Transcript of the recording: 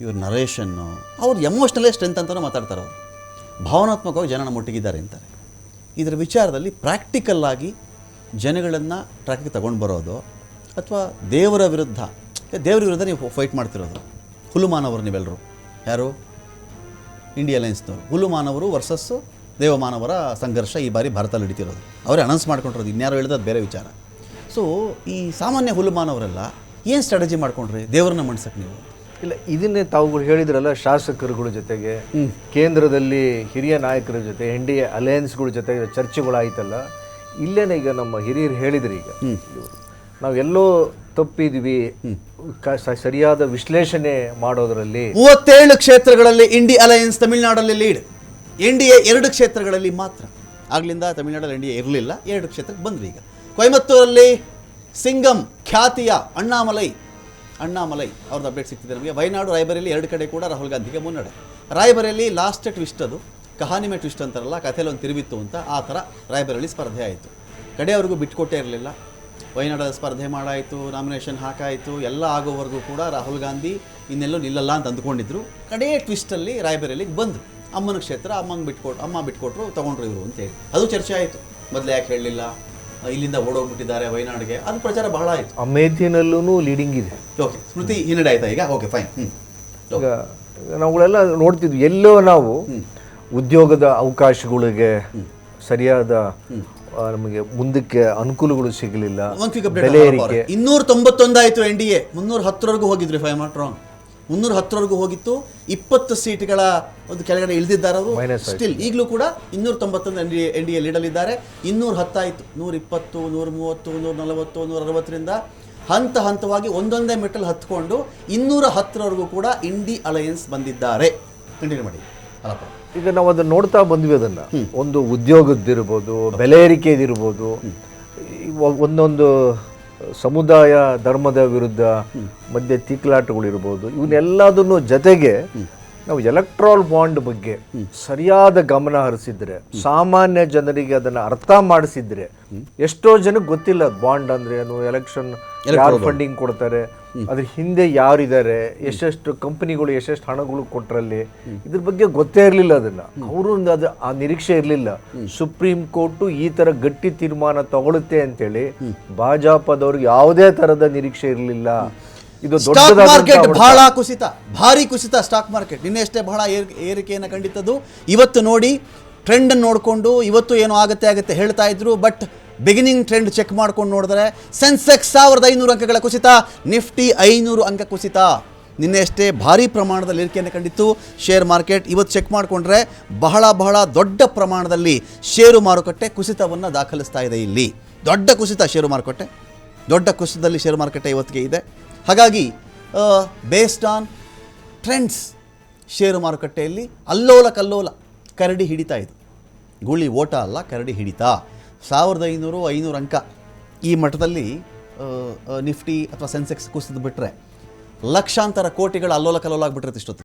ಇವ್ರ ನರೇಷನ್ನು, ಅವ್ರು ಎಮೋಷ್ನಲೇ ಸ್ಟ್ರೆಂತ್ ಅಂತಲೂ ಮಾತಾಡ್ತಾರೆ ಅವರು. ಭಾವನಾತ್ಮಕವಾಗಿ ಜನನ ಮುಟ್ಟಿಗಿದ್ದಾರೆ ಅಂತಾರೆ. ಇದರ ವಿಚಾರದಲ್ಲಿ ಪ್ರಾಕ್ಟಿಕಲ್ ಆಗಿ ಜನಗಳನ್ನು ಟ್ರ್ಯಾಕಿಗೆ ತಗೊಂಡು ಬರೋದು ಅಥವಾ ದೇವರ ವಿರುದ್ಧ ದೇವರ ವಿರುದ್ಧ ನೀವು ಫೈಟ್ ಮಾಡ್ತಿರೋದು. ಹುಲುಮಾನವರು ನೀವೆಲ್ಲರೂ ಯಾರು? ಇಂಡಿಯಾ ಲೈನ್ಸ್ನವರು ಹುಲುಮಾನವರು ವರ್ಸಸ್ಸು ದೇವಮಾನವರ ಸಂಘರ್ಷ ಈ ಬಾರಿ ಭಾರತದಲ್ಲಿ ಹಿಡಿತಿರೋದು ಅವರೇ ಅನೌನ್ಸ್ ಮಾಡ್ಕೊಂಡಿರೋದು. ಇನ್ಯಾರು ಹೇಳಿದ್ರೆ ಬೇರೆ ವಿಚಾರ. ಸೊ ಈ ಸಾಮಾನ್ಯ ಹುಲುಮಾನವರೆಲ್ಲ ಏನು ಸ್ಟ್ರಾಟಜಿ ಮಾಡ್ಕೊಂಡ್ರಿ? ದೇವ್ರನ್ನ ಮಣ್ಸಕ್ಕೆ ನೀವು? ಇಲ್ಲ ಇದನ್ನೇ ತಾವುಗಳು ಹೇಳಿದ್ರಲ್ಲ ಶಾಸಕರುಗಳ ಜೊತೆಗೆ ಕೇಂದ್ರದಲ್ಲಿ ಹಿರಿಯ ನಾಯಕರ ಜೊತೆ ಎನ್ ಡಿ ಎ ಅಲಯನ್ಸ್ಗಳ ಜೊತೆ ಚರ್ಚೆಗಳಾಯ್ತಲ್ಲ ಇಲ್ಲೇನೆ ಈಗ ನಮ್ಮ ಹಿರಿಯರು ಹೇಳಿದ್ರು ಈಗ ನಾವು ನಾವೆಲ್ಲೋ ತಪ್ಪಿದ್ವಿ ಸರಿಯಾದ ವಿಶ್ಲೇಷಣೆ ಮಾಡೋದ್ರಲ್ಲಿ ಮೂವತ್ತೇಳು ಕ್ಷೇತ್ರಗಳಲ್ಲಿ ಇಂಡಿ ಅಲಯನ್ಸ್ ತಮಿಳುನಾಡಲ್ಲಿ ಲೀಡ್. ಎನ್ ಡಿ ಎ ಎರಡು ಕ್ಷೇತ್ರಗಳಲ್ಲಿ ಮಾತ್ರ. ಆಗ್ಲಿಂದ ತಮಿಳುನಾಡಲ್ಲಿ ಎನ್ ಡಿ ಎ ಇರಲಿಲ್ಲ ಎರಡು ಕ್ಷೇತ್ರಕ್ಕೆ ಬಂದ್ವಿ ಈಗ. ಕೊಯಮತ್ತೂರಲ್ಲಿ ಸಿಂಗಂ ಖ್ಯಾತಿಯ ಅಣ್ಣಾಮಲೈ ಅಣ್ಣಾಮಲೈ ಅವ್ರದ್ದು ಅಪ್ಡೇಟ್ ಸಿಗ್ತಿದೆ ನಮಗೆ. ವಯನಾಡು ರಾಯಬರೇಲಿ ಎರಡು ಕಡೆ ಕೂಡ ರಾಹುಲ್ ಗಾಂಧಿಗೆ ಮುನ್ನಡೆ. ರಾಯಬರೇಲಿ ಲಾಸ್ಟ್ ಟ್ವಿಸ್ಟ್ ಅದು. ಕಹಾನಿಮೆ ಟ್ವಿಸ್ಟ್ ಅಂತಾರಲ್ಲ ಕಥೆಯಲ್ಲಿ ಒಂದು ತಿರುವಿತ್ತು ಅಂತ ಆ ಥರ ರಾಯಬರೇಲಿ ಸ್ಪರ್ಧೆ ಆಯಿತು. ಕಡೆಯವರೆಗೂ ಬಿಟ್ಕೊಟ್ಟೇ ಇರಲಿಲ್ಲ. ವಯನಾಡಲ್ಲಿ ಸ್ಪರ್ಧೆ ಮಾಡಾಯಿತು ನಾಮಿನೇಷನ್ ಹಾಕಾಯಿತು, ಎಲ್ಲ ಆಗೋವರೆಗೂ ಕೂಡ ರಾಹುಲ್ ಗಾಂಧಿ ಇನ್ನೆಲ್ಲೂ ನಿಲ್ಲಲ್ಲ ಅಂತ ಅಂದ್ಕೊಂಡಿದ್ರು. ಕಡೆಯ ಟ್ವಿಸ್ಟಲ್ಲಿ ರಾಯಬರೇಲಿಗೆ ಬಂದರು. ಅಮ್ಮನ ಕ್ಷೇತ್ರ, ಅಮ್ಮಂಗೆ ಬಿಟ್ಕೊಟ್ಟು ಅಮ್ಮ ಬಿಟ್ಕೊಟ್ರು, ತೊಗೊಂಡ್ರು ಇವರು ಅಂತೇಳಿ ಅದು ಚರ್ಚೆ ಆಯಿತು. ಮೊದಲು ಯಾಕೆ ಹೇಳಲಿಲ್ಲ? ಇಲ್ಲಿಂದ ಓಡೋಗ್ಬಿಟ್ಟಿದ್ದಾರೆ ವಯನಾಡಿಗೆ ಅದು ಪ್ರಚಾರ ಬಹಳ ಆಯಿತು. ಅಮೇಥಿನಲ್ಲೂ ಲೀಡಿಂಗ್ ಇದೆ. ಓಕೆ ಸ್ಮೃತಿ ಹಿನ್ನಡೆ ಆಯ್ತಾ ಈಗ? ಓಕೆ ಫೈನ್ ಈಗ ನಾವುಗಳೆಲ್ಲ ನೋಡ್ತಿದ್ವಿ. ಎಲ್ಲೋ ನಾವು ಉದ್ಯೋಗದ ಅವಕಾಶಗಳಿಗೆ ಸರಿಯಾದ ನಮಗೆ ಮುಂದಕ್ಕೆ ಅನುಕೂಲಗಳು ಸಿಗಲಿಲ್ಲ. ಬೆಲೆ ಏರಿಕೆ. ಇನ್ನೂರ ತೊಂಬತ್ತೊಂದಾಯಿತು ಎನ್ ಡಿ ಎ ಮುನ್ನೂರ ಹತ್ತರವರೆಗೂ ಹೋಗಿದ್ರಿ ಫೈವ್ ನಾಟ್ ರಾಂಗ್ ಮುನ್ನೂರ ಹತ್ತರವರೆಗೂ ಹೋಗಿತ್ತು. ಇಪ್ಪತ್ತು ಸೀಟ್ಗಳ ಒಂದು ಕೆಳಗಡೆ ಇಳಿದಿದ್ದಾರೆ ಅವರು. ಸ್ಟಿಲ್ ಈಗಲೂ ಕೂಡ ಇನ್ನೂರ ತೊಂಬತ್ತೊಂದು N D N D A ಲೀಡಲ್ಲಿದ್ದಾರೆ. ಇನ್ನೂರ ಹತ್ತಾಯಿತು. ನೂರ ಇಪ್ಪತ್ತು ನೂರ ಮೂವತ್ತು ನೂರ ನಲವತ್ತು ನೂರ ಅರವತ್ತರಿಂದ ಹಂತ ಹಂತವಾಗಿ ಒಂದೊಂದೇ ಮೆಟಲ್ ಹತ್ಕೊಂಡು ಇನ್ನೂರ ಹತ್ತರವರೆಗೂ ಕೂಡ ಇಂಡಿ ಅಲಯನ್ಸ್ ಬಂದಿದ್ದಾರೆ. ಕಂಟಿನ್ಯೂ ಮಾಡಿ. ಅಲ್ಲಪ್ಪ ಈಗ ನಾವು ಅದನ್ನು ನೋಡ್ತಾ ಬಂದ್ವಿ ಅದನ್ನ. ಒಂದು ಉದ್ಯೋಗದ್ದಿರ್ಬೋದು ಬೆಲೆ ಏರಿಕೆದಿರ್ಬೋದು ಒಂದೊಂದು ಸಮುದಾಯ ಧರ್ಮದ ವಿರುದ್ಧ ಮಧ್ಯೆ ತಿಕ್ಲಾಟಗಳಿರ್ಬೋದು ಇವನ್ನೆಲ್ಲದನ್ನು ಜೊತೆಗೆ ನಾವು ಎಲೆಕ್ಟ್ರಾಲ್ ಬಾಂಡ್ ಬಗ್ಗೆ ಸರಿಯಾದ ಗಮನ ಹರಿಸಿದ್ರೆ ಸಾಮಾನ್ಯ ಜನರಿಗೆ ಅದನ್ನ ಅರ್ಥ ಮಾಡಿಸಿದ್ರೆ ಎಷ್ಟೋ ಜನಕ್ಕೆ ಗೊತ್ತಿಲ್ಲ ಬಾಂಡ್ ಅಂದ್ರೆ ಏನು ಎಲೆಕ್ಷನ್ ಯಾರು ಫಂಡಿಂಗ್ ಕೊಡ್ತಾರೆ ಅದ್ರ ಹಿಂದೆ ಯಾರಿದ್ದಾರೆ ಎಷ್ಟೆಷ್ಟು ಕಂಪನಿಗಳು ಎಷ್ಟೆಷ್ಟು ಹಣಗಳು ಕೊಟ್ರಲ್ಲಿ ಇದ್ರ ಬಗ್ಗೆ ಗೊತ್ತೇ ಇರಲಿಲ್ಲ ಅದನ್ನ. ಅವರು ಅದು ಆ ನಿರೀಕ್ಷೆ ಇರಲಿಲ್ಲ. ಸುಪ್ರೀಂ ಕೋರ್ಟ್ ಈ ತರ ಗಟ್ಟಿ ತೀರ್ಮಾನ ತಗೊಳುತ್ತೆ ಅಂತೇಳಿ ಭಾಜಪದವ್ರಿಗೆ ಯಾವುದೇ ತರದ ನಿರೀಕ್ಷೆ ಇರಲಿಲ್ಲ. ಇದು ಸ್ಟಾಕ್ ಮಾರ್ಕೆಟ್ ಬಹಳ ಕುಸಿತ ಭಾರಿ ಕುಸಿತ ಸ್ಟಾಕ್ ಮಾರ್ಕೆಟ್ ನಿನ್ನೆಷ್ಟೇ ಬಹಳ ಏರ್ ಏರಿಕೆಯನ್ನು ಕಂಡಿದ್ದದು ಇವತ್ತು ನೋಡಿ ಟ್ರೆಂಡ್ ನೋಡಿಕೊಂಡು ಇವತ್ತು ಏನು ಆಗುತ್ತೆ ಆಗುತ್ತೆ ಹೇಳ್ತಾ ಇದ್ರು ಬಟ್ ಬಿಗಿನಿಂಗ್ ಟ್ರೆಂಡ್ ಚೆಕ್ ಮಾಡ್ಕೊಂಡು ನೋಡಿದ್ರೆ ಸೆನ್ಸೆಕ್ಸ್ ಸಾವಿರದ ಐನೂರು ಅಂಕಗಳ ಕುಸಿತ ನಿಫ್ಟಿ ಐನೂರು ಅಂಕ ಕುಸಿತ. ನಿನ್ನೆಷ್ಟೇ ಭಾರಿ ಪ್ರಮಾಣದಲ್ಲಿ ಏರಿಕೆಯನ್ನು ಕಂಡಿತ್ತು. ಶೇರ್ ಮಾರ್ಕೆಟ್ ಇವತ್ತು ಚೆಕ್ ಮಾಡಿಕೊಂಡ್ರೆ ಬಹಳ ಬಹಳ ದೊಡ್ಡ ಪ್ರಮಾಣದಲ್ಲಿ ಷೇರು ಮಾರುಕಟ್ಟೆ ಕುಸಿತವನ್ನು ದಾಖಲಿಸ್ತಾ ಇದೆ ಇಲ್ಲಿ. ದೊಡ್ಡ ಕುಸಿತ ಷೇರು ಮಾರುಕಟ್ಟೆ. ದೊಡ್ಡ ಕುಸಿತದಲ್ಲಿ ಷೇರು ಮಾರುಕಟ್ಟೆ ಇವತ್ತಿಗೆ ಇದೆ. ಹಾಗಾಗಿ ಬೇಸ್ಡ್ ಆನ್ ಟ್ರೆಂಡ್ಸ್ ಷೇರು ಮಾರುಕಟ್ಟೆಯಲ್ಲಿ ಅಲ್ಲೋಲ ಕಲ್ಲೋಲ, ಕರಡಿ ಹಿಡಿತಾ ಇದು. ಗುಳಿ ಓಟ ಅಲ್ಲ, ಕರಡಿ ಹಿಡಿತಾ. ಸಾವಿರದ ಐನೂರು ಐನೂರು ಅಂಕ. ಈ ಮಟ್ಟದಲ್ಲಿ ನಿಫ್ಟಿ ಅಥವಾ ಸೆನ್ಸೆಕ್ಸ್ ಕುಸಿದು ಬಿಟ್ಟರೆ ಲಕ್ಷಾಂತರ ಕೋಟಿಗಳು ಅಲ್ಲೋಲ ಕಲ್ಲೋಲ ಆಗಿಬಿಟ್ಟಿರುತ್ತೆ ಇಷ್ಟೊತ್ತು